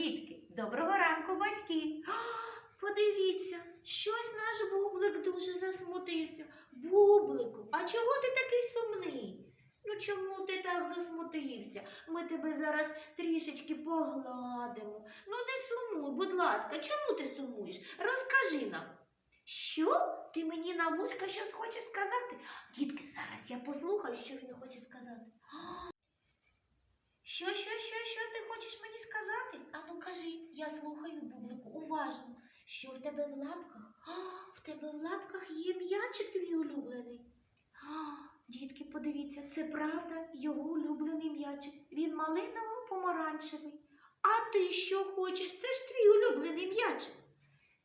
дітки! Доброго ранку, батьки! О, подивіться, щось наш бублик дуже засмутився. Бублику, а чого ти такий сумний? Ну чому ти так засмутився? Ми тебе зараз трішечки погладимо. Ну не сумуй, будь ласка, чому ти сумуєш? Розкажи нам. Що? Ти мені на вушка щось хочеш сказати? Дітки, зараз я послухаю, що він хоче сказати. Що, що, що, що ти хочеш мені сказати? Ану кажи, я слухаю, бублику, уважно. Що в тебе в лапках? А, в тебе в лапках є м'ячик твій улюблений. А, дітки, подивіться, це правда його улюблений м'ячик. Він малиново-помаранчевий. А ти що хочеш? Це ж твій улюблений м'ячик.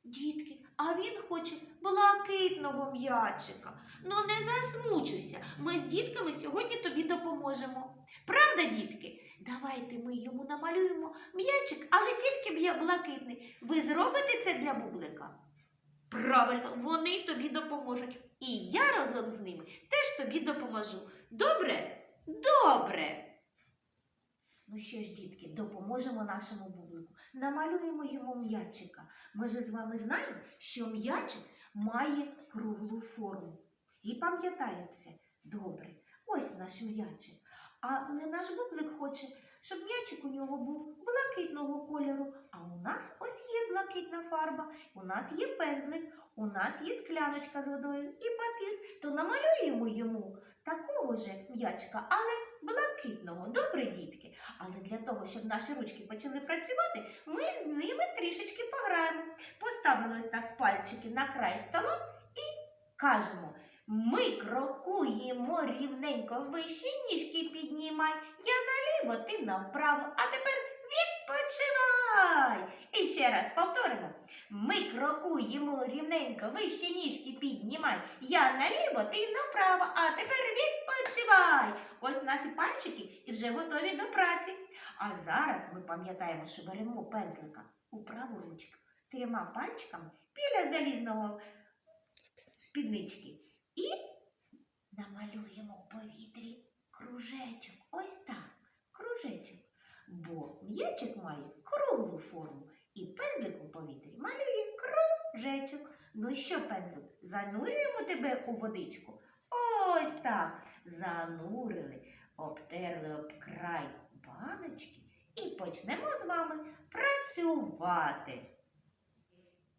Дітки, а він хоче блакитного м'ячика. Ну не засмучуйся. Ми з дітками сьогодні тобі допоможемо. Правда, дітки? Давайте ми йому намалюємо м'ячик, але тільки блакитний. Ви зробите це для бублика? Правильно, вони тобі допоможуть. І я разом з ними теж тобі допоможу. Добре? Добре. Ну що ж, дітки, допоможемо нашому бублику. Намалюємо йому м'ячика. Ми ж з вами знаємо, що м'ячик має круглу форму. Всі пам'ятають це? Добре. Ось наш м'ячик. Але наш бублик хоче, щоб м'ячик у нього був блакитного кольору. А у нас ось є блакитна фарба, у нас є пензлик, у нас є скляночка з водою і папір. То намалюємо йому такого ж м'ячика, але блакитного. Добре, дітки. Але для того, щоб наші ручки почали працювати, ми з ними трішечки пограємо. Поставили ось так пальчики на край стола і кажемо. Ми крокуємо рівненько вище ніжки піднімай. Я наліво, ти направо. А тепер відпочивай. І ще раз повторимо. Ми крокуємо рівненько вище ніжки піднімай. Я наліво, ти направо. А тепер відпочивай. Ось наші пальчики і вже готові до праці. А зараз ми пам'ятаємо, що беремо пензлика у праву ручку трьома пальчиками біля залізного спіднички. І намалюємо у повітрі кружечок. Ось так, кружечок. Бо м'ячик має круглу форму, і пензлик у повітрі малює кружечок. Ну що, пензлик, занурюємо тебе у водичку? Ось так. Занурили, обтерли об край баночки і почнемо з вами працювати.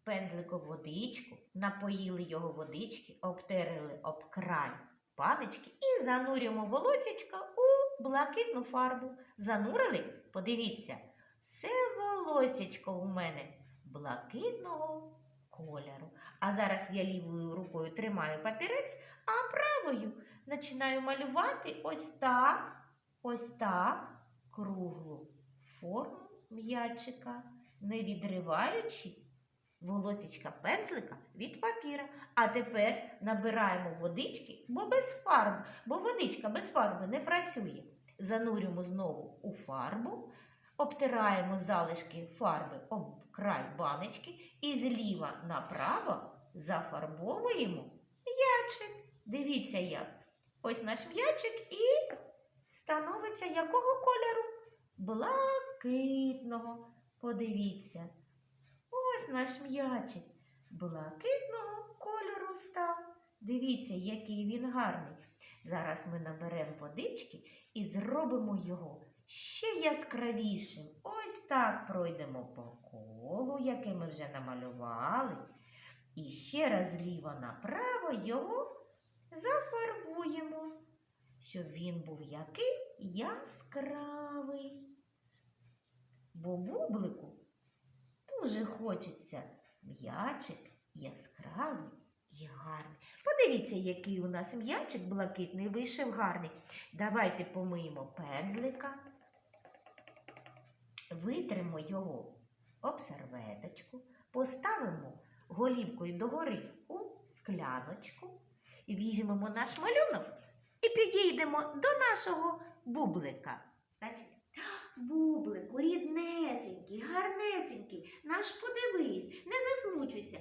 Пензликом водичку, напоїли його водички, обтерли об край паночки і занурюємо волосячка у блакитну фарбу. Занурили? Подивіться, все волосячко у мене блакитного кольору. А зараз я лівою рукою тримаю папірець, а правою починаю малювати ось так, ось так круглу форму м'ячика, не відриваючи волосічка пензлика від папіра. А тепер набираємо водички, бо без фарб, бо водичка без фарби не працює. Занурюємо знову у фарбу, обтираємо залишки фарби об край баночки і зліва направо зафарбовуємо м'ячик. Дивіться як. Ось наш м'ячик і становиться якого кольору? Блакитного. Подивіться. Ось наш м'ячик блакитного кольору став. Дивіться, який він гарний. Зараз ми наберемо водички і зробимо його ще яскравішим. Ось так пройдемо по колу, яке ми вже намалювали. І ще раз зліва направо його зафарбуємо, щоб він був який яскравий. Бо бублику дуже хочеться м'ячик яскравий і гарний. Подивіться, який у нас м'ячик блакитний вийшов гарний. Давайте помиємо пензлика, витримо його об серветочку, поставимо голівкою догори у скляночку, візьмемо наш малюнок і підійдемо до нашого бублика. Бублику, ріднесенький, гарнесенький, наш подивись, не засмучуйся.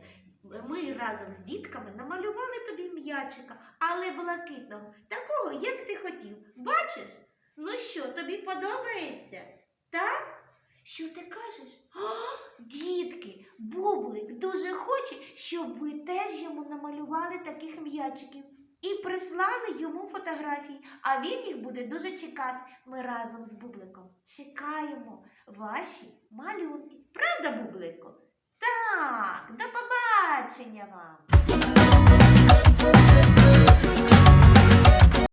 Ми разом з дітками намалювали тобі м'ячика, але блакитного, такого, як ти хотів. Бачиш? Ну що, тобі подобається? Так? Що ти кажеш? А, дітки, Бублик дуже хоче, щоб ви теж йому намалювали таких м'ячиків і прислали йому фотографії, а він їх буде дуже чекати. Ми разом з Бубликом чекаємо ваші малюнки. Правда, Бублико? Так, до побачення вам!